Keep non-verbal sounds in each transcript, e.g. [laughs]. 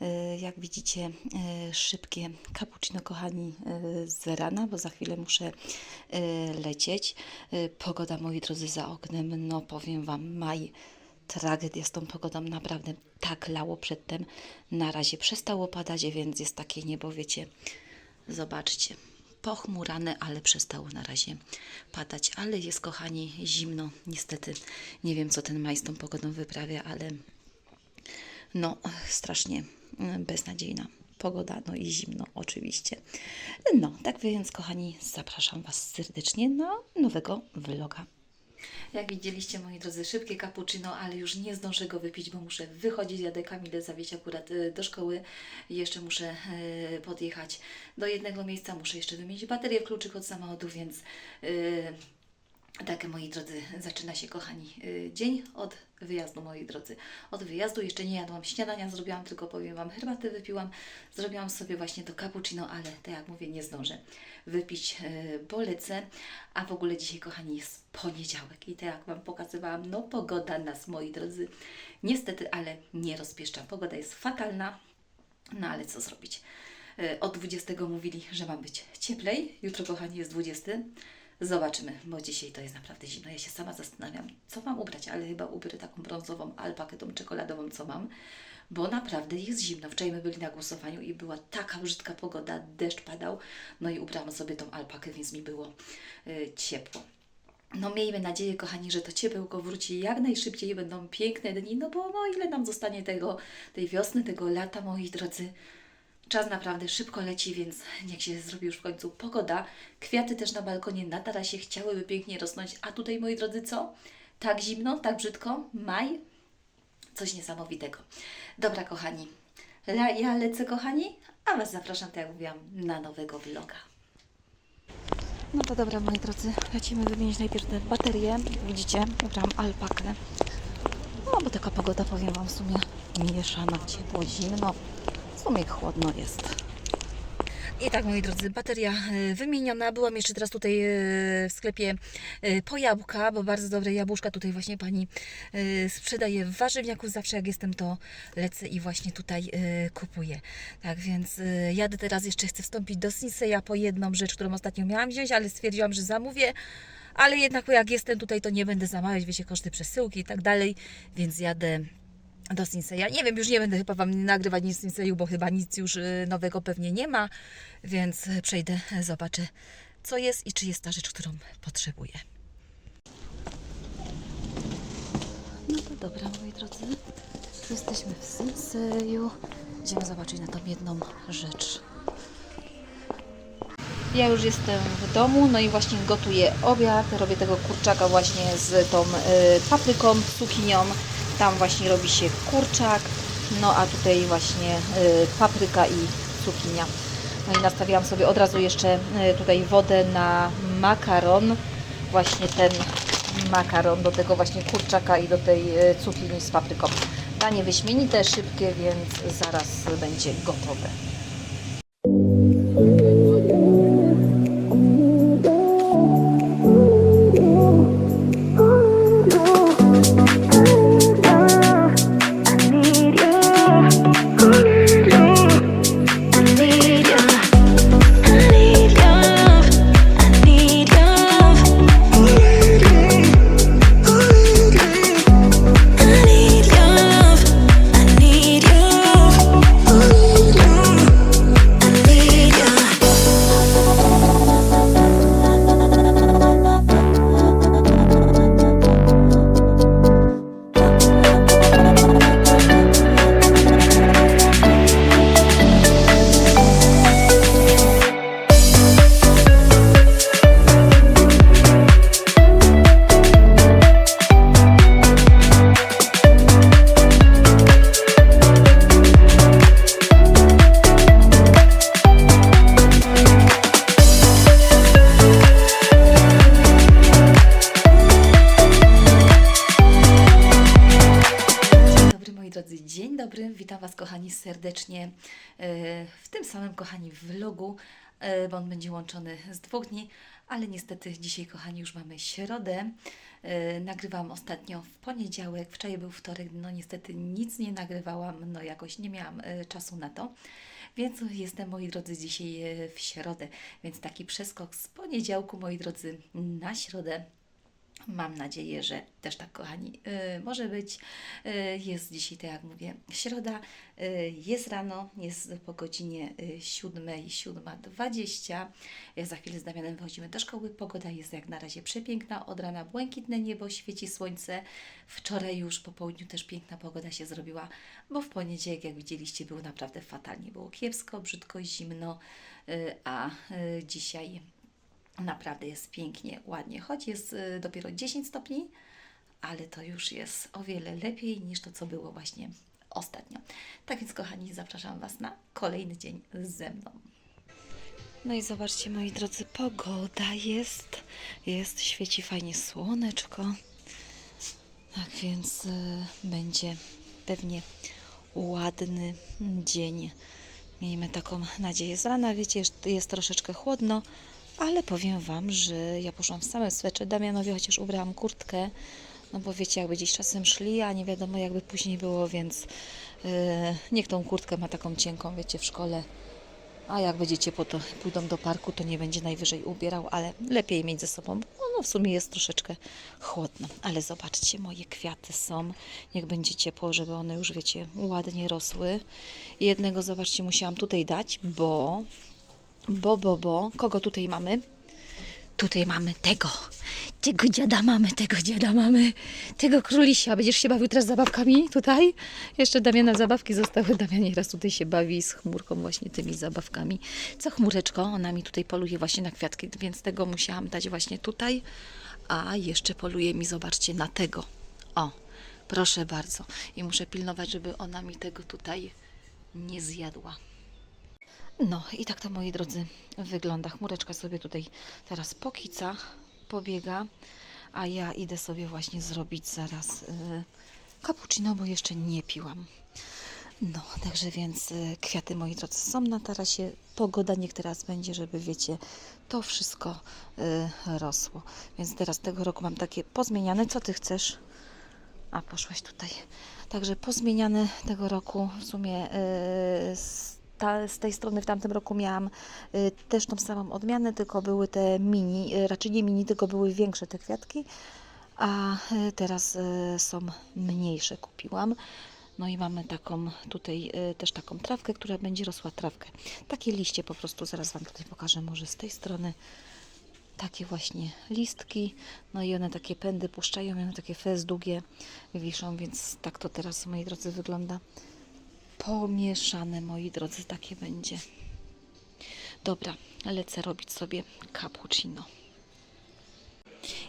E, Jak widzicie, e, szybkie cappuccino, kochani, e, z rana, bo za chwilę muszę lecieć. Pogoda, moi drodzy, za oknem, no powiem Wam, maj, tragedia z tą pogodą, naprawdę tak lało przedtem. Na razie przestało padać, więc jest takie niebo, wiecie, zobaczcie. Pochmurane, ale przestało na razie padać. Ale jest, kochani, zimno. Niestety nie wiem, co ten maj z tą pogodą wyprawia, ale no, strasznie mm, beznadziejna pogoda, no i zimno oczywiście. No, tak więc, kochani, zapraszam Was serdecznie na nowego vloga. Jak widzieliście, moi drodzy, szybkie cappuccino, ale już nie zdążę go wypić, bo muszę wychodzić. Jadę Kamilę zawieźć akurat y, do szkoły. Jeszcze muszę y, podjechać do jednego miejsca. Muszę jeszcze wymienić baterię w kluczyk od samochodu, więc y, tak, moi drodzy, zaczyna się, kochani, y, dzień od wyjazdu, moi drodzy. Od wyjazdu jeszcze nie jadłam śniadania, zrobiłam tylko, powiem Wam, herbatę wypiłam. Zrobiłam sobie właśnie to cappuccino, ale tak jak mówię, nie zdążę wypić, y, bo lecę. A w ogóle dzisiaj, kochani, jest poniedziałek i tak jak Wam pokazywałam, no pogoda nas, moi drodzy, niestety, ale nie rozpieszcza. Pogoda jest fatalna, no ale co zrobić? Y, Od 20 mówili, że ma być cieplej. Jutro, kochani, jest 20. Zobaczymy, bo dzisiaj to jest naprawdę zimno. Ja się sama zastanawiam, co mam ubrać, ale chyba ubiorę taką brązową alpakę, tą czekoladową, co mam, bo naprawdę jest zimno. Wczoraj my byli na głosowaniu i była taka brzydka pogoda, deszcz padał, no i ubrałam sobie tą alpakę, więc mi było y, ciepło. No miejmy nadzieję, kochani, że to ciepełko wróci jak najszybciej będą piękne dni, no bo no ile nam zostanie tego, tej wiosny, tego lata, moi drodzy. Czas naprawdę szybko leci, więc niech się zrobi już w końcu pogoda. Kwiaty też na balkonie, na tarasie chciałyby pięknie rosnąć, a tutaj, moi drodzy, co? Tak zimno, tak brzydko? Maj? Coś niesamowitego. Dobra, kochani, La, ja lecę, kochani, a Was zapraszam, tak jak mówiłam, na nowego vloga. No to dobra, moi drodzy, lecimy wymienić najpierw te baterie. Widzicie, ubrałam alpakę. No bo taka pogoda, powiem Wam, w sumie mieszana, ciepło, zimno. W sumie chłodno jest. I tak, moi drodzy, bateria e, wymieniona. Byłam jeszcze teraz tutaj e, w sklepie e, po jabłka, bo bardzo dobre jabłuszka tutaj właśnie pani sprzedaje w warzywniaku. Zawsze jak jestem, to lecę i właśnie tutaj kupuję. Tak więc jadę teraz, jeszcze chcę wstąpić do Sinseya po jedną rzecz, którą ostatnio miałam wziąć, ale stwierdziłam, że zamówię. Ale jednak jak jestem tutaj, to nie będę zamawiać, wiecie, koszty przesyłki i tak dalej, więc jadę do Sinseya. Nie wiem, już nie będę chyba Wam nagrywać nic z bo chyba nic już y, nowego pewnie nie ma, więc przejdę, y, zobaczę co jest i czy jest ta rzecz, którą potrzebuję. No to dobra, moi drodzy. Jesteśmy w Sinseyu. Idziemy zobaczyć na tą jedną rzecz. Ja już jestem w domu, no i właśnie gotuję obiad. Robię tego kurczaka właśnie z tą y, papryką, cukinią. Tam właśnie robi się kurczak, no a tutaj właśnie y, papryka i cukinia. No i nastawiłam sobie od razu jeszcze y, tutaj wodę na makaron. Właśnie ten makaron do tego właśnie kurczaka i do tej y, cukinii z papryką. Danie wyśmienite, szybkie, więc zaraz będzie gotowe. Samym kochani vlogu, e, bo on będzie łączony z dwóch dni, ale niestety dzisiaj, kochani, już mamy środę. E, Nagrywałam ostatnio w poniedziałek, wczoraj był wtorek, no niestety nic nie nagrywałam, no jakoś nie miałam e, czasu na to. Więc jestem, moi drodzy, dzisiaj w środę, więc taki przeskok z poniedziałku, moi drodzy, na środę. Mam nadzieję, że też tak, kochani, y, może być. Y, jest dzisiaj, tak jak mówię, środa, y, jest rano, jest po godzinie y, 7, 7.20. Jak za chwilę z Damianem wychodzimy do szkoły. Pogoda jest jak na razie przepiękna. Od rana błękitne niebo, świeci słońce. Wczoraj już po południu też piękna pogoda się zrobiła, bo w poniedziałek, jak widzieliście, było naprawdę fatalnie. Było kiepsko, brzydko, zimno, y, a y, dzisiaj Naprawdę jest pięknie, ładnie, choć jest y, dopiero 10 stopni, ale to już jest o wiele lepiej niż to, co było właśnie ostatnio. Tak więc, kochani, zapraszam Was na kolejny dzień ze mną. No i zobaczcie, moi drodzy, pogoda jest, jest, świeci fajnie słoneczko. Tak więc y, będzie pewnie ładny dzień. Miejmy taką nadzieję. Z rana, wiecie, jest, jest troszeczkę chłodno, ale powiem Wam, że ja poszłam w same swecze. Damianowi chociaż ubrałam kurtkę, no bo wiecie, jakby gdzieś czasem szli, a nie wiadomo jakby później było, więc yy, niech tą kurtkę ma taką cienką, wiecie, w szkole. A jak będziecie po to, pójdą do parku, to nie będzie najwyżej ubierał, ale lepiej mieć ze sobą. No w sumie jest troszeczkę chłodno. Ale zobaczcie, moje kwiaty są. Niech będzie ciepło, żeby one już, wiecie, ładnie rosły. Jednego, zobaczcie, musiałam tutaj dać, bo bo, bo, bo. Kogo tutaj mamy? Tutaj mamy tego. Tego dziada mamy, tego dziada mamy. Tego królisia. Będziesz się bawił teraz zabawkami tutaj? Jeszcze Damiana zabawki zostały. Damian nieraz tutaj się bawi z chmurką właśnie tymi zabawkami. Co chmureczko? Ona mi tutaj poluje właśnie na kwiatki, więc tego musiałam dać właśnie tutaj. A jeszcze poluje mi, zobaczcie, na tego. O, proszę bardzo. I muszę pilnować, żeby ona mi tego tutaj nie zjadła. No i tak to moi drodzy wygląda. Chmureczka sobie tutaj teraz pokica, pobiega, a ja idę sobie właśnie zrobić zaraz y, cappuccino, bo jeszcze nie piłam. No, także więc y, kwiaty moi drodzy są na tarasie. Pogoda niech teraz będzie, żeby wiecie, to wszystko y, rosło. Więc teraz tego roku mam takie pozmieniane. Co ty chcesz? A poszłaś tutaj. Także pozmieniane tego roku w sumie y, ta, z tej strony w tamtym roku miałam y, też tą samą odmianę, tylko były te mini, y, raczej nie mini, tylko były większe te kwiatki, a y, teraz są mniejsze kupiłam. No i mamy taką tutaj też taką trawkę, która będzie rosła trawkę. Takie liście po prostu, zaraz Wam tutaj pokażę może z tej strony takie właśnie listki, no i one takie pędy puszczają, one takie fez długie wiszą, więc tak to teraz, moi drodzy, wygląda. Pomieszane, moi drodzy, takie będzie. Dobra, lecę robić sobie cappuccino.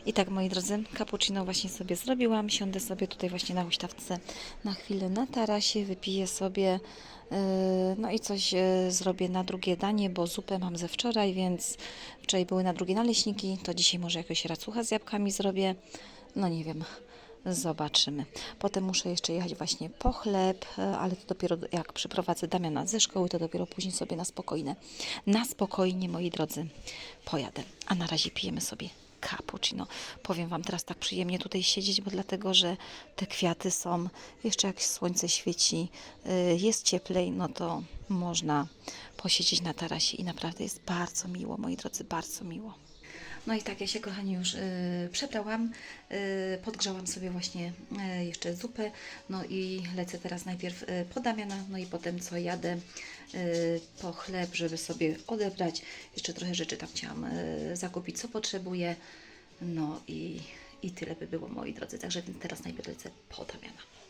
I tak, moi drodzy, cappuccino właśnie sobie zrobiłam. Siądę sobie tutaj właśnie na huśtawce na chwilę na tarasie, wypiję sobie, yy, no i coś yy, zrobię na drugie danie, bo zupę mam ze wczoraj, więc wczoraj były na drugie naleśniki, to dzisiaj może jakoś racucha z jabłkami zrobię. No nie wiem, zobaczymy. Potem muszę jeszcze jechać właśnie po chleb, e, ale to dopiero jak przyprowadzę Damiana ze szkoły, to dopiero później sobie na spokojne. Na spokojnie, moi drodzy, pojadę. A na razie pijemy sobie cappuccino. Powiem Wam teraz tak przyjemnie tutaj siedzieć, bo dlatego, że te kwiaty są, jeszcze jak słońce świeci, y, jest cieplej, no to można posiedzieć na tarasie i naprawdę jest bardzo miło, moi drodzy, bardzo miło. No i tak, ja się kochani już y, przebrałam, y, podgrzałam sobie właśnie y, jeszcze zupę, no i lecę teraz najpierw y, po Damiana, no i potem co jadę y, po chleb, żeby sobie odebrać. Jeszcze trochę rzeczy tam chciałam y, zakupić, co potrzebuję, no i, i tyle by było, moi drodzy. Także teraz najpierw lecę po Damiana.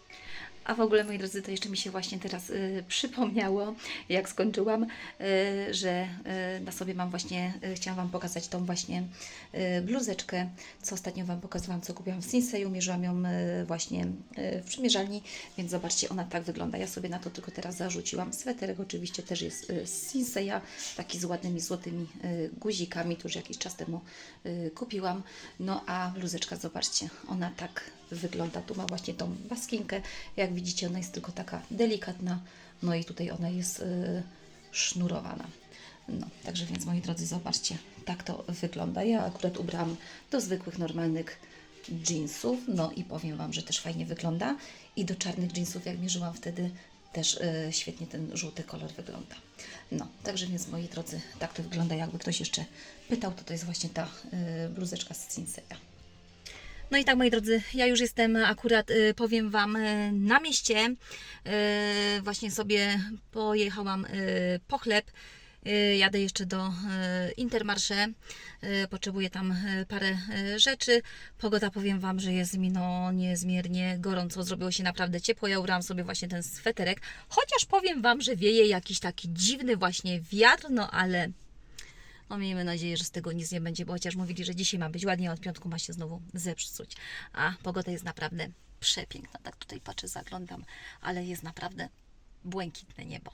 A w ogóle, moi drodzy, to jeszcze mi się właśnie teraz y, przypomniało, jak skończyłam, y, że y, na sobie mam właśnie, y, chciałam Wam pokazać tą właśnie y, bluzeczkę, co ostatnio Wam pokazywałam, co kupiłam w Sinseju, mierzyłam ją y, właśnie y, w przymierzalni, więc zobaczcie, ona tak wygląda. Ja sobie na to tylko teraz zarzuciłam. Sweterek oczywiście też jest y, z Sinseya, taki z ładnymi złotymi y, guzikami, to już jakiś czas temu y, kupiłam. No a bluzeczka, zobaczcie, ona tak wygląda. Tu ma właśnie tą baskinkę. Jak widzicie, ona jest tylko taka delikatna. No i tutaj ona jest y, sznurowana. No, także więc moi drodzy, zobaczcie, tak to wygląda. Ja akurat ubrałam do zwykłych, normalnych jeansów, no i powiem Wam, że też fajnie wygląda. I do czarnych jeansów, jak mierzyłam wtedy, też e, świetnie ten żółty kolor wygląda. No, także więc moi drodzy, tak to wygląda. Jakby ktoś jeszcze pytał, to to jest właśnie ta e, bluzeczka z Sinseya. No i tak, moi drodzy, ja już jestem akurat, y, powiem Wam, y, na mieście. Y, Właśnie sobie pojechałam po chleb. Jadę jeszcze do Intermarché. Potrzebuję tam parę rzeczy. Pogoda, powiem Wam, że jest mi no niezmiernie gorąco. Zrobiło się naprawdę ciepło. Ja ubrałam sobie właśnie ten sweterek. Chociaż powiem Wam, że wieje jakiś taki dziwny właśnie wiatr, no ale no miejmy nadzieję, że z tego nic nie będzie, bo chociaż mówili, że dzisiaj ma być ładnie, a od piątku ma się znowu zepsuć. A pogoda jest naprawdę przepiękna. Tak tutaj patrzę, zaglądam, ale jest naprawdę błękitne niebo.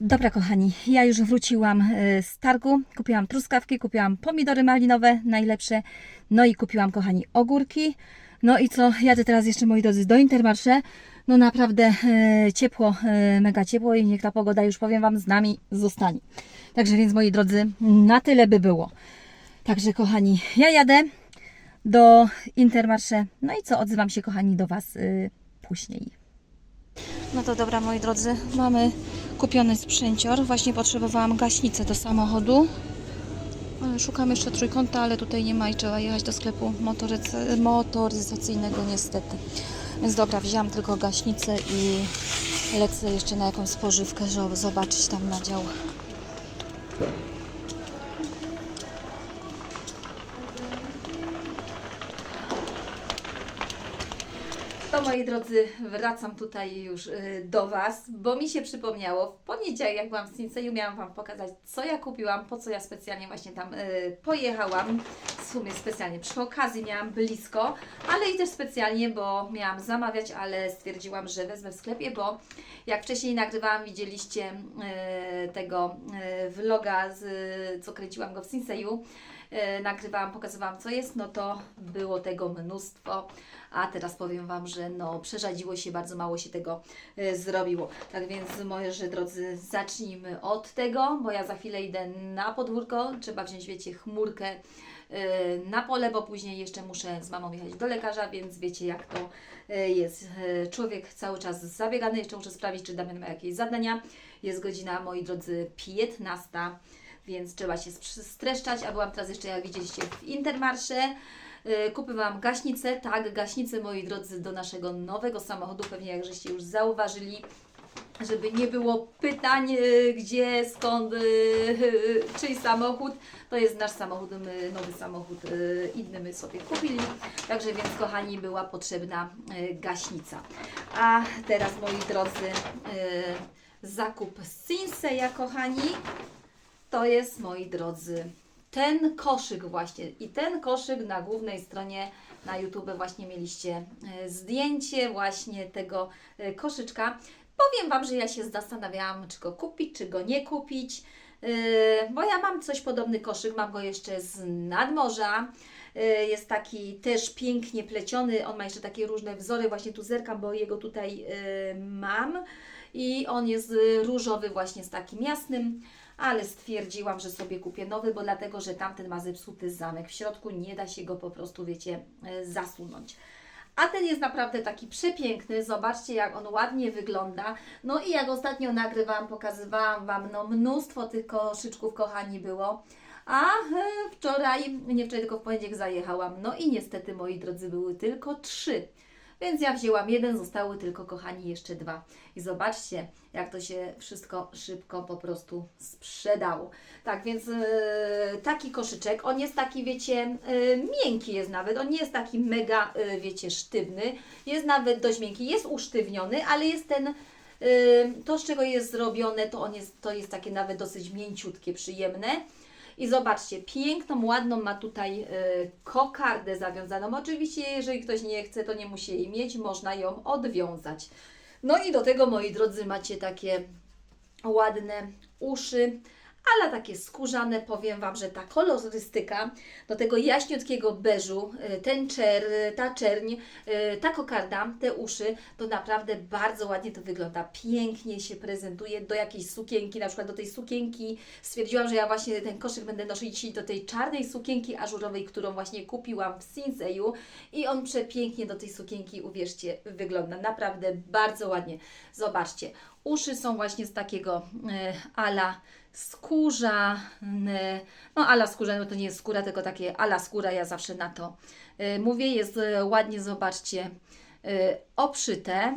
Dobra, kochani, ja już wróciłam e, z targu. Kupiłam truskawki, kupiłam pomidory malinowe, najlepsze. No i kupiłam, kochani, ogórki. No i co, jadę teraz jeszcze, moi drodzy, do Intermarché. No naprawdę e, ciepło, e, mega ciepło i niech ta pogoda już, powiem Wam, z nami zostanie. Także więc, moi drodzy, na tyle by było. Także, kochani, ja jadę do Intermarché. No i co, odzywam się, kochani, do Was y, później. No to dobra, moi drodzy, mamy kupiony sprzęcior. Właśnie potrzebowałam gaśnicę do samochodu. Ale Szukam jeszcze trójkąta, ale tutaj nie ma i trzeba jechać do sklepu motoryzacyjnego niestety. Więc dobra, wzięłam tylko gaśnicę i lecę jeszcze na jakąś spożywkę, żeby zobaczyć tam na dział. Thank you. To moi drodzy, wracam tutaj już y, do Was, bo mi się przypomniało, w poniedziałek jak byłam w Sinseju, miałam Wam pokazać, co ja kupiłam, po co ja specjalnie właśnie tam y, pojechałam. W sumie specjalnie przy okazji miałam blisko, ale i też specjalnie, bo miałam zamawiać, ale stwierdziłam, że wezmę w sklepie, bo jak wcześniej nagrywałam, widzieliście y, tego vloga, z, co kręciłam go w Sinseju, nagrywałam, pokazywałam co jest, no to było tego mnóstwo, a teraz powiem Wam, że no przerzadziło się, bardzo mało się tego e, zrobiło. Tak więc moi drodzy, zacznijmy od tego, bo ja za chwilę idę na podwórko, trzeba wziąć, wiecie, chmurkę e, na pole, bo później jeszcze muszę z mamą jechać do lekarza, więc wiecie jak to e, jest. E, Człowiek cały czas zabiegany, jeszcze muszę sprawdzić, czy Damian ma jakieś zadania. Jest godzina, moi drodzy, 15 więc trzeba się streszczać, a byłam teraz jeszcze, jak widzieliście, w Intermarché. Yy, Kupowałam gaśnicę, tak, gaśnicę, moi drodzy, do naszego nowego samochodu, pewnie jak żeście już zauważyli, żeby nie było pytań, yy, gdzie, skąd, yy, [laughs] czyj samochód. To jest nasz samochód, my, nowy samochód, inny my sobie kupili. Także więc, kochani, była potrzebna gaśnica. A teraz, moi drodzy, zakup Sinseya, kochani to jest, moi drodzy, ten koszyk właśnie. I ten koszyk na głównej stronie na YouTube właśnie mieliście e, zdjęcie właśnie tego e, koszyczka. Powiem Wam, że ja się zastanawiałam, czy go kupić, czy go nie kupić. e, Bo ja mam coś podobny koszyk, mam go jeszcze z nadmorza. Jest taki też pięknie pleciony. On ma jeszcze takie różne wzory. Właśnie tu zerkam, bo jego tutaj mam. I on jest różowy właśnie z takim jasnym ale stwierdziłam, że sobie kupię nowy, bo dlatego, że tamten ma zepsuty zamek w środku, nie da się go po prostu, wiecie, e, zasunąć. A ten jest naprawdę taki przepiękny, zobaczcie jak on ładnie wygląda. No i jak ostatnio nagrywałam, pokazywałam Wam, no mnóstwo tych koszyczków, kochani, było. A wczoraj, nie wczoraj, tylko w poniedziałek zajechałam. No i niestety, moi drodzy, były tylko trzy. Więc ja wzięłam jeden, zostały tylko, kochani, jeszcze dwa. I zobaczcie, jak to się wszystko szybko po prostu sprzedało. Tak, więc e, taki koszyczek, on jest taki, wiecie, e, miękki jest nawet, on nie jest taki mega, e, wiecie, sztywny, jest nawet dość miękki, jest usztywniony, ale jest ten, to z czego jest zrobione, to on jest, to jest takie nawet dosyć mięciutkie, przyjemne. I zobaczcie, piękną, ładną ma tutaj y, kokardę zawiązaną. Oczywiście, jeżeli ktoś nie chce, to nie musi jej mieć, można ją odwiązać. No i do tego, moi drodzy, macie takie ładne uszy, ale takie skórzane, powiem Wam, że ta kolorystyka do tego jaśniutkiego beżu, y, ten czer, y, ta czerń, y, ta kokarda, te uszy, to naprawdę bardzo ładnie to wygląda, pięknie się prezentuje do jakiejś sukienki, na przykład do tej sukienki. Stwierdziłam, że ja właśnie ten koszyk będę nosić do tej czarnej sukienki ażurowej, którą właśnie kupiłam w Sinseju. I on przepięknie do tej sukienki, uwierzcie, wygląda, naprawdę bardzo ładnie. Zobaczcie, uszy są właśnie z takiego ala skórzane, no ala skórzane, to nie jest skóra, tylko takie ala skóra, ja zawsze na to e, mówię, jest e, ładnie, zobaczcie, e, obszyte.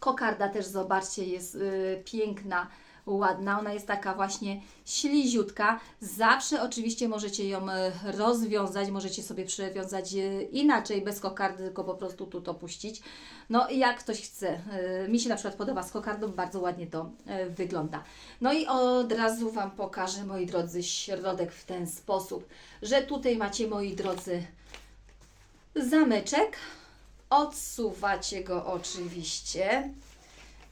Kokarda też, zobaczcie, jest y, piękna, ładna. Ona jest taka właśnie śliziutka. Zawsze oczywiście możecie ją y, rozwiązać, możecie sobie przewiązać y, inaczej, bez kokardy, tylko po prostu tu to puścić. No i jak ktoś chce. Y, mi się na przykład podoba z kokardą, bardzo ładnie to wygląda. No i od razu Wam pokażę, moi drodzy, środek w ten sposób, że tutaj macie, moi drodzy, zameczek. Odsuwacie go oczywiście.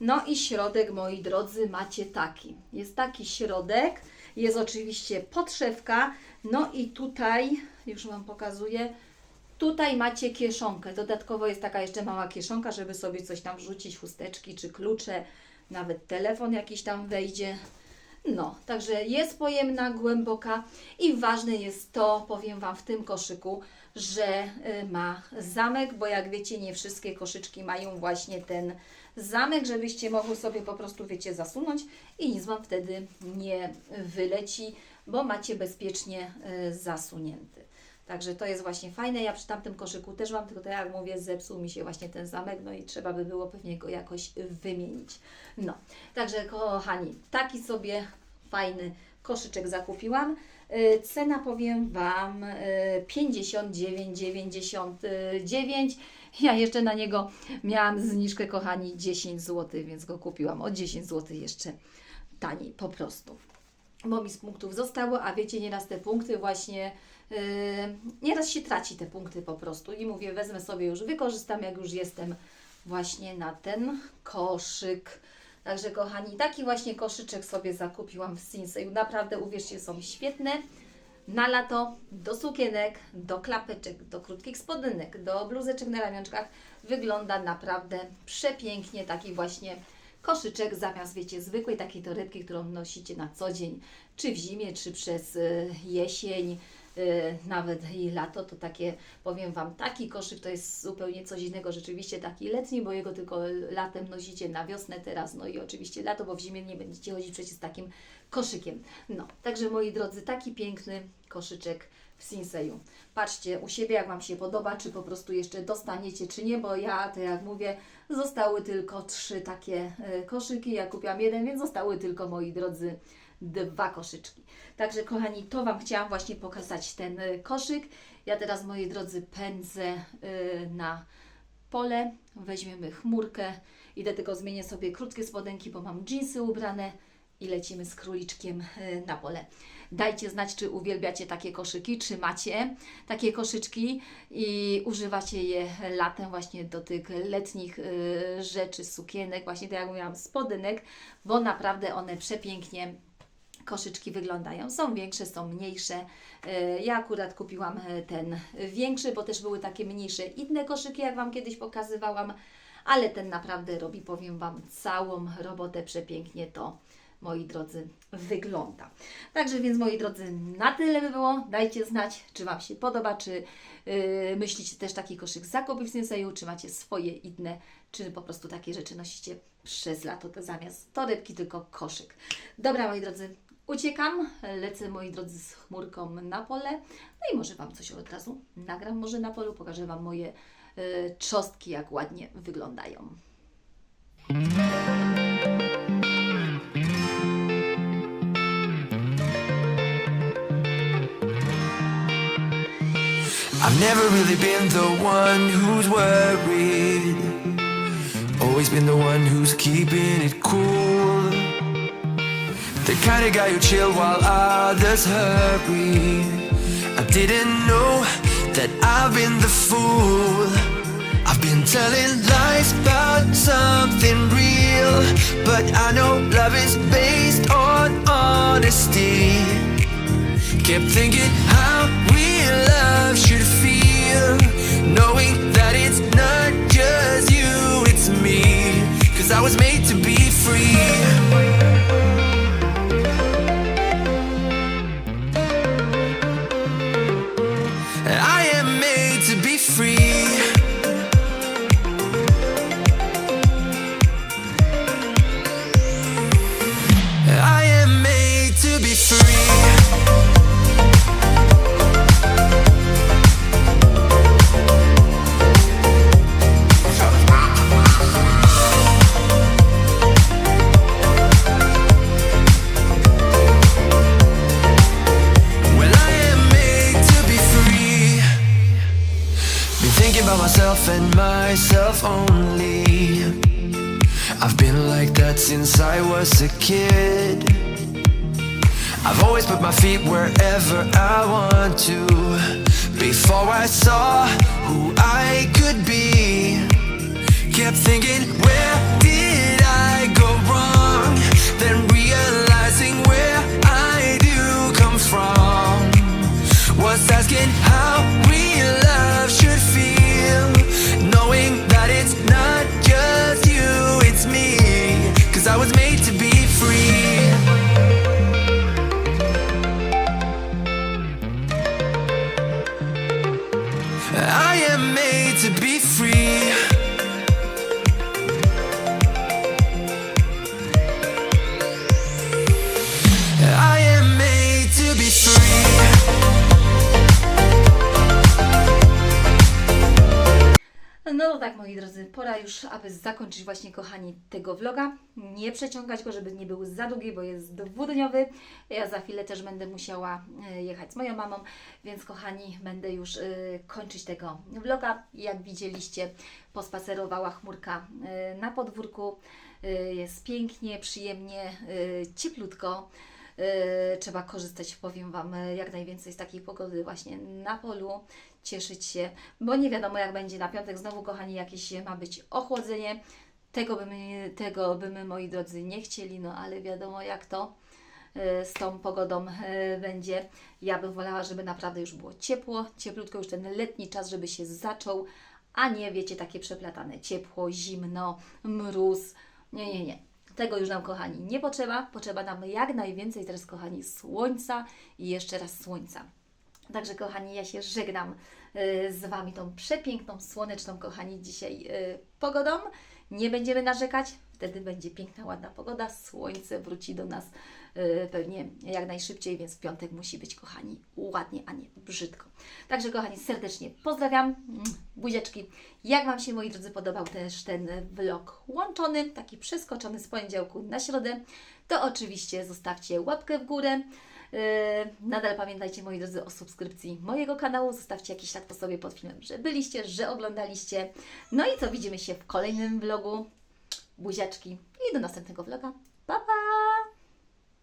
No i środek, moi drodzy, macie taki. Jest taki środek, jest oczywiście podszewka, no i tutaj, już Wam pokazuję, tutaj macie kieszonkę. Dodatkowo jest taka jeszcze mała kieszonka, żeby sobie coś tam wrzucić, chusteczki czy klucze, nawet telefon jakiś tam wejdzie. No, także jest pojemna, głęboka i ważne jest to, powiem Wam w tym koszyku, że y, ma zamek, bo jak wiecie, nie wszystkie koszyczki mają właśnie ten zamek, żebyście mogły sobie po prostu, wiecie, zasunąć i nic Wam wtedy nie wyleci, bo macie bezpiecznie y, zasunięty. Także to jest właśnie fajne. Ja przy tamtym koszyku też mam, tylko tak jak mówię, zepsuł mi się właśnie ten zamek, no i trzeba by było pewnie go jakoś wymienić. No, także kochani, taki sobie fajny koszyczek zakupiłam. Y, Cena powiem Wam y, 59,99. Ja jeszcze na niego miałam zniżkę, kochani, 10 zł, więc go kupiłam o 10 zł jeszcze taniej po prostu bo mi z punktów zostało, a wiecie, nieraz te punkty właśnie, yy, nieraz się traci te punkty po prostu i mówię, wezmę sobie już, wykorzystam jak już jestem właśnie na ten koszyk. Także kochani, taki właśnie koszyczek sobie zakupiłam w Sinsei. Naprawdę, uwierzcie, są świetne. Na lato, do sukienek, do klapeczek, do krótkich spodenek, do bluzeczek na ramionczkach. Wygląda naprawdę przepięknie, taki właśnie koszyczek zamiast, wiecie, zwykłej takiej torebki, którą nosicie na co dzień, czy w zimie, czy przez y, jesień, nawet i lato, to takie, powiem Wam, taki koszyk to jest zupełnie coś innego, rzeczywiście taki letni, bo jego tylko latem nosicie na wiosnę teraz, no i oczywiście lato, bo w zimie nie będziecie chodzić przecież z takim koszykiem. No, także moi drodzy, taki piękny koszyczek w Sinseju. Patrzcie u siebie, jak Wam się podoba, czy po prostu jeszcze dostaniecie, czy nie, bo ja, to jak mówię, zostały tylko trzy takie e, koszyki. Ja kupiłam jeden, więc zostały tylko, moi drodzy, dwa koszyczki. Także, kochani, to Wam chciałam właśnie pokazać ten e, koszyk. Ja teraz, moi drodzy, pędzę e, na pole, weźmiemy chmurkę, idę tylko zmienię sobie krótkie spodenki, bo mam dżinsy ubrane i lecimy z króliczkiem e, na pole. Dajcie znać, czy uwielbiacie takie koszyki, czy macie takie koszyczki i używacie je latem właśnie do tych letnich rzeczy, sukienek, właśnie tak jak mówiłam, spodenek, bo naprawdę one przepięknie koszyczki wyglądają. Są większe, są mniejsze. E, Ja akurat kupiłam e, ten większy, bo też były takie mniejsze inne koszyki, jak Wam kiedyś pokazywałam, ale ten naprawdę robi, powiem Wam, całą robotę przepięknie to. Moi drodzy, wygląda. Także więc, moi drodzy, na tyle by było. Dajcie znać, czy Wam się podoba, czy yy, myślicie też taki koszyk zakupić w Senseju, czy macie swoje inne, czy po prostu takie rzeczy nosicie przez lato, to zamiast torebki, tylko koszyk. Dobra, moi drodzy, uciekam, lecę, moi drodzy, z chmurką na pole, no i może Wam coś od razu nagram, może na polu, pokażę Wam moje yy, czostki, jak ładnie wyglądają. I've never really been the one who's worried. Always been the one who's keeping it cool. The kind of guy who chill while others hurry. I didn't know that I've been the fool. I've been telling lies about something real. But I know love is based on honesty. Kept thinking how real love should feel. Knowing that it's not just you, it's me. Cause I was made to be free. Wherever I want to. Before I saw who I could be, kept thinking, zakończyć właśnie, kochani, tego vloga. Nie przeciągać go, żeby nie był za długi, bo jest dwudniowy. Ja za chwilę też będę musiała e, jechać z moją mamą, więc kochani, będę już e, kończyć tego vloga. Jak widzieliście, pospacerowała chmurka e, na podwórku. Jest pięknie, przyjemnie, cieplutko. E, Trzeba korzystać, powiem Wam, e, jak najwięcej z takiej pogody właśnie na polu, cieszyć się, bo nie wiadomo jak będzie na piątek. Znowu, kochani, jakieś ma być ochłodzenie. Tego by my, tego by my, moi drodzy, nie chcieli, no ale wiadomo jak to e, z tą pogodą będzie. Ja bym wolała, żeby naprawdę już było ciepło, cieplutko, już ten letni czas, żeby się zaczął, a nie, wiecie, takie przeplatane ciepło, zimno, mróz. Nie, nie, nie. Tego już nam, kochani, nie potrzeba. Potrzeba nam jak najwięcej teraz, kochani, słońca i jeszcze raz słońca. Także, kochani, ja się żegnam y, z Wami tą przepiękną, słoneczną, kochani, dzisiaj y, pogodą. Nie będziemy narzekać, wtedy będzie piękna, ładna pogoda. Słońce wróci do nas pewnie jak najszybciej, więc w piątek musi być, kochani, ładnie, a nie brzydko. Także, kochani, serdecznie pozdrawiam. Mm, Buziaczki. Jak Wam się, moi drodzy, podobał też ten vlog łączony, taki przeskoczony z poniedziałku na środę, to oczywiście zostawcie łapkę w górę. Yy, Nadal pamiętajcie, moi drodzy, o subskrypcji mojego kanału. Zostawcie jakiś like po sobie pod filmem, że byliście, że oglądaliście. No i co, widzimy się w kolejnym vlogu. Buziaczki i do następnego vloga. Pa, pa!